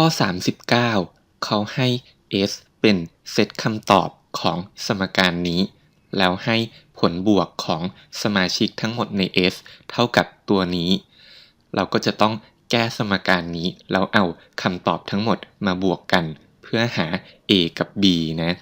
ข้อ 39 เขาให้ S เป็นเซตคำตอบของสมการนี้ แล้วให้ผลบวกของสมาชิกทั้งหมดใน S เท่ากับตัวนี้ เราก็จะต้องแก้สมการนี้แล้วเอาคำตอบทั้งหมดมาบวกกัน เพื่อหา A กับ B นะ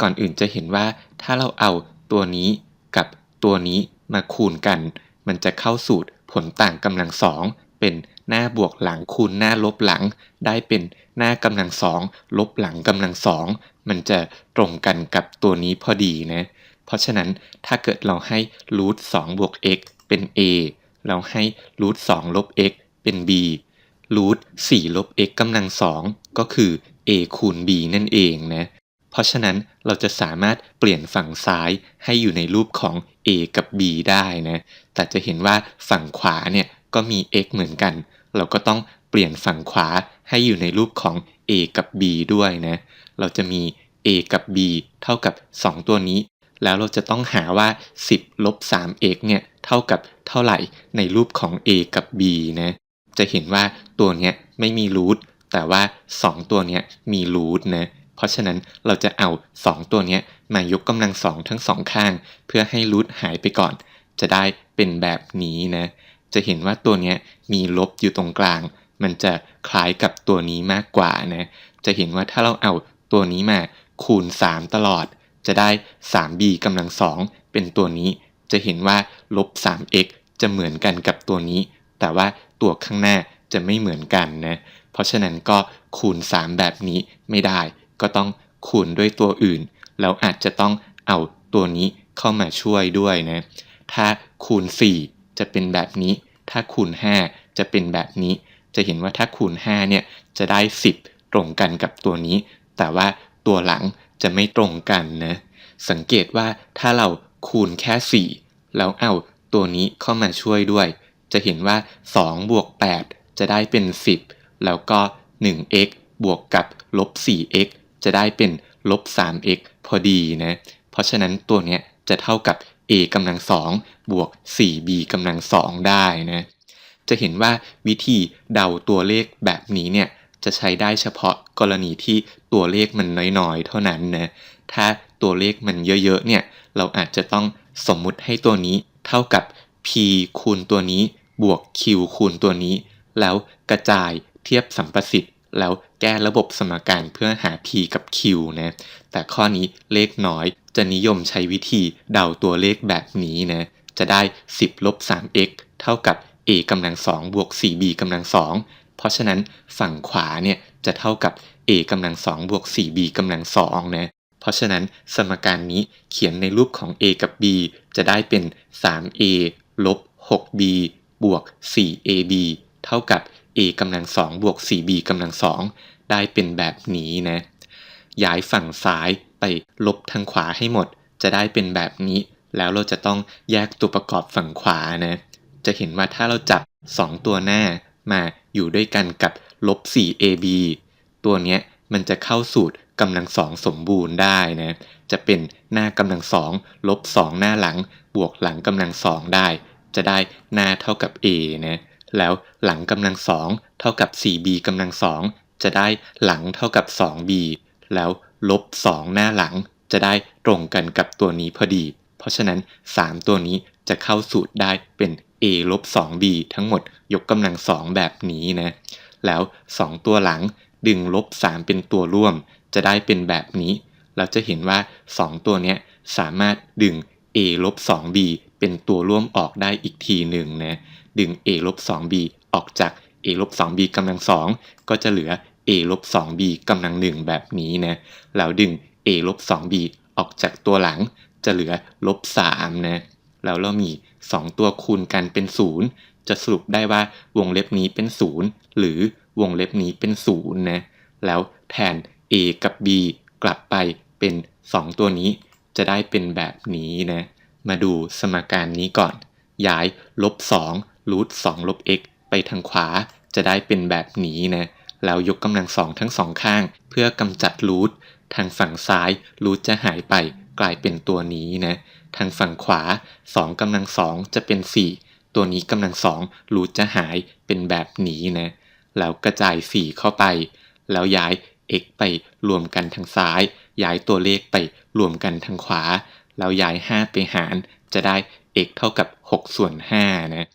ก่อนอื่นจะเห็นว่าถ้าเราเอาตัวนี้กับตัวนี้มาคูณกัน มันจะเข้าสูตรผลต่างกำลังสองเป็น หน้าบวกหลังคูณหน้าลบหลัง ได้เป็นหน้ากำลังสองลบหลังกำลังสองมันจะตรงกันกับตัวนี้พอดีนะ เพราะฉะนั้นถ้าเกิดเราให้รูทสองบวก x เป็น a เราให้รูทสองลบ x เป็น b รูทสี่ลบ x กำลังสองก็คือ a คูณ b นั่นเองนะ เพราะฉะนั้นเราจะสามารถเปลี่ยนฝั่งซ้ายให้อยู่ในรูปของ a กับ b ได้นะ แต่จะเห็นว่าฝั่งขวาเนี่ย ก็มี x เหมือนกัน เราก็ต้องเปลี่ยนฝั่งขวาให้อยู่ในรูปของ a กับ b ด้วยนะ เราจะมี a กับ b เท่ากับ 2 ตัวนี้ แล้วเราจะต้องหาว่า 10ลบ 3x เนี่ยเท่ากับเท่าไหร่ในรูปของ a กับ b นะ จะเห็นว่าตัวเนี้ยไม่มีรูทแต่ว่า 2 ตัวเนี้ยมีรูทนะ เพราะฉะนั้นเราจะเอา 2 ตัวเนี้ยมายกกำลังสองทั้งสองข้าง เพื่อให้รูทหายไปก่อน จะได้เป็นแบบนี้นะ จะเห็นว่าตัวเนี้ยมีลบอยู่ตรงกลาง มันจะคล้ายกับตัวนี้มากกว่านะจะเห็นว่าถ้าเราเอาตัวนี้มาคูณ 3 ตลอด จะได้ 3b กำลังสองเป็นตัวนี้ จะเห็นว่าลบ 3x จะเหมือนกันกับตัวนี้ แต่ว่าตัวข้างหน้าจะไม่เหมือนกันนะ เพราะฉะนั้นก็คูณ 3 แบบนี้ไม่ได้ ก็ต้องคูณด้วยตัวอื่น แล้วอาจจะต้องเอาตัวนี้เข้ามาช่วยด้วยนะ ถ้าคูณ 4 จะเป็นแบบนี้ ถ้าคูณ 5 จะเป็นแบบนี้ จะเห็นว่าถ้าคูณ 5 เนี่ยจะได้ 10 ตรงกันกับตัวนี้ แต่ว่าตัวหลังจะไม่ตรงกันนะ สังเกตว่าถ้าเราคูณแค่ 4 แล้วเอาตัวนี้เข้ามาช่วยด้วย จะเห็นว่า 2 บวก 8 จะได้เป็น 10 แล้วก็ 1x บวกกับลบ 4x จะได้เป็นลบ 3x พอดีนะ เพราะฉะนั้นตัวเนี้ยจะเท่ากับ a กำลังสองบวก 4b กำลังสองได้นะ จะเห็นว่าวิธีเดาตัวเลขแบบนี้เนี่ยจะใช้ได้เฉพาะกรณีที่ตัวเลขมันน้อยๆ เท่านั้นนะ ถ้าตัวเลขมันเยอะๆ เนี่ย เราอาจจะต้องสมมุติให้ตัวนี้เท่ากับ p คูณตัวนี้ บวก q คูณตัวนี้ แล้วกระจายเทียบสัมประสิทธิ์ แล้วแก้ระบบสมการเพื่อหา p กับ q นะ แต่ข้อนี้เลขน้อยจะนิยมใช้วิธีเดาตัวเลขแบบนี้นะ จะได้ 10ลบ 3x เท่ากับ a กำลังสองบวก 4b กำลังสองเพราะฉะนั้นฝั่งขวาเนี่ยจะเท่ากับ a กำลังสองบวก 4b กำลังสองนะ เพราะฉะนั้นสมการนี้เขียนในรูปของ a กับ b จะได้เป็น 3a ลบ 6b บวก 4ab เท่ากับ a กำลังสองบวก 4b กำลังสองได้เป็นแบบนี้นะ ย้ายฝั่งซ้ายไปลบทางขวาให้หมด จะได้เป็นแบบนี้ แล้วเราจะต้องแยกตัวประกอบฝั่งขวานะ จะเห็นว่าถ้าเราจับ 2 ตัวหน้ามาอยู่ด้วยกันกับลบ 4ab ตัวเนี้ยมันจะเข้าสูตรกำลังสองสมบูรณ์ได้นะ จะเป็นหน้ากำลังสองลบ 2 หน้าหลัง บวกหลังกำลังสองได้ จะได้หน้าเท่ากับ a นะ แล้วหลังกำลังสองเท่ากับ 4b กำลังสองจะได้หลังเท่ากับ 2b แล้วลบ 2 หน้าหลังจะได้ตรงกันกับตัวนี้พอดี เพราะฉะนั้น 3 ตัวนี้จะเข้าสูตรได้เป็น a ลบ 2b ทั้งหมดยกกำลังสองแบบนี้นะ แล้ว 2 ตัวหลังดึงลบ 3 เป็นตัวร่วม จะได้เป็นแบบนี้ เราจะเห็นว่า 2 ตัวนี้สามารถดึง a ลบ 2b เป็นตัวร่วมออกได้อีกทีหนึ่งนะ ดึง a ลบ 2b ออกจาก a ลบ 2b กำลังสองก็จะเหลือ a ลบ 2b กำลังหนึ่งแบบนี้นะ แล้วดึง a ลบ 2b ออกจากตัวหลัง จะเหลือลบ 3 นะ แล้วเรามี 2 ตัวคูณกันเป็น 0 จะสรุปได้ว่าวงเล็บนี้เป็น 0 หรือวงเล็บนี้เป็น 0 นะ แล้วแทน a กับ b กลับไปเป็น 2 ตัวนี้จะได้เป็นแบบนี้นะ มาดูสมการนี้ก่อน ย้ายลบ2รูท2ลบ x ไปทางขวาจะได้เป็นแบบนี้นะแล้วยกกำลังสองทั้งสองข้าง เพื่อกำจัดรูททางฝั่งซ้ายรูทจะหายไปกลายเป็นตัวนี้นะทางฝั่งขวา2กำลังสองจะเป็น 4 ตัวนี้กำลังสองรูทจะหายเป็นแบบนี้นะแล้วกระจาย 4 เข้าไป แล้วย้าย x ไปรวมกันทางซ้าย ย้ายตัวเลขไปรวมกันทางขวา แล้วย้าย 5 ไปหารจะได้ x เท่ากับ 6 ส่วน5นะ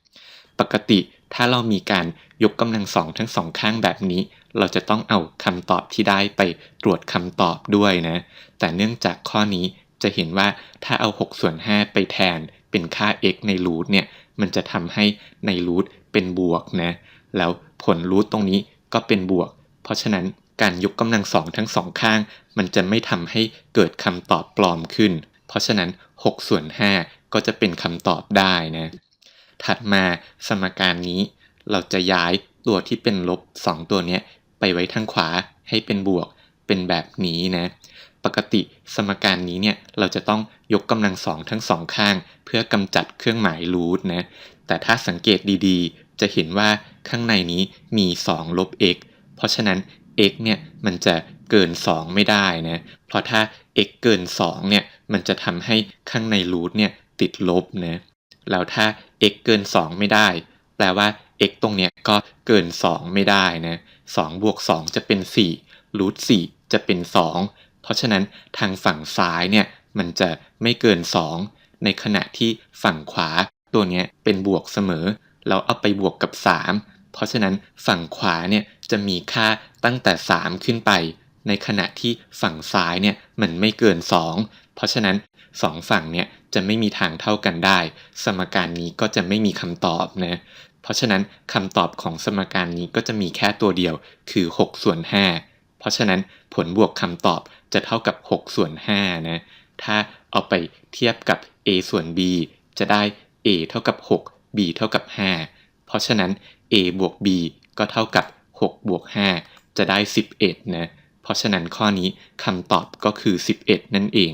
ปกติถ้าเรามีการยกกำลังสองทั้งสองข้างแบบนี้ เราจะต้องเอาคำตอบที่ได้ไปตรวจคำตอบด้วยนะ แต่เนื่องจากข้อนี้จะเห็นว่าถ้าเอา 6 ส่วน 5 ไปแทนเป็นค่า x ในรูทเนี่ย มันจะทำให้ในรูทเป็นบวกนะ แล้วผลรูทตรงนี้ก็เป็นบวก เพราะฉะนั้นการยกกำลังสองทั้งสองข้าง มันจะไม่ทำให้เกิดคำตอบปลอมขึ้น เพราะฉะนั้น 6 ส่วน 5 ก็จะเป็นคำตอบได้นะ ถัดมาสมการนี้เราจะย้ายตัวที่เป็นลบ 2 ตัวนี้ไปไว้ทางขวาให้เป็นบวกเป็นแบบนี้นะ ปกติสมการนี้เนี่ยเราจะต้องยกกำลังสองทั้งสองข้าง เพื่อกำจัดเครื่องหมายรูทนะ แต่ถ้าสังเกตดีๆ จะเห็นว่าข้างในนี้มี 2 ลบ x เพราะฉะนั้น x เนี่ยมันจะเกิน 2 ไม่ได้นะ เพราะถ้า x เกิน 2 เนี่ย มันจะทำให้ข้างในรูทเนี่ยติดลบนะแล้วถ้า x เกิน 2 ไม่ได้ แปลว่า x ตรงเนี้ยก็เกิน 2 ไม่ได้นะ2บวก 2 จะเป็น4รูท4จะเป็น 2 เพราะฉะนั้นทางฝั่งซ้ายเนี่ยมันจะไม่เกิน 2 ในขณะที่ฝั่งขวาตัวเนี้ยเป็นบวกเสมอ แล้วเอาไปบวกกับ 3 เพราะฉะนั้นฝั่งขวาเนี่ยจะมีค่าตั้งแต่ 3 ขึ้นไป ในขณะที่ฝั่งซ้ายเนี่ยมันไม่เกิน 2 เพราะฉะนั้น2ฝั่งเนี่ยจะไม่มีทางเท่ากันได้ สมการนี้ก็จะไม่มีคำตอบนะเพราะฉะนั้นคำตอบของสมการนี้ก็จะมีแค่ตัวเดียวคือ6ส่วน5เพราะฉะนั้นผลบวกคำตอบจะเท่ากับ6ส่วน5นะถ้าเอาไปเทียบกับ a ส่วน b จะได้ a เท่ากับ 6 b เท่ากับ 5 เพราะฉะนั้น a บวก b ก็เท่ากับ 6 บวก 5 จะได้ 11 นะ เพราะฉะนั้นข้อนี้คำตอบก็คือ 11 นั่นเอง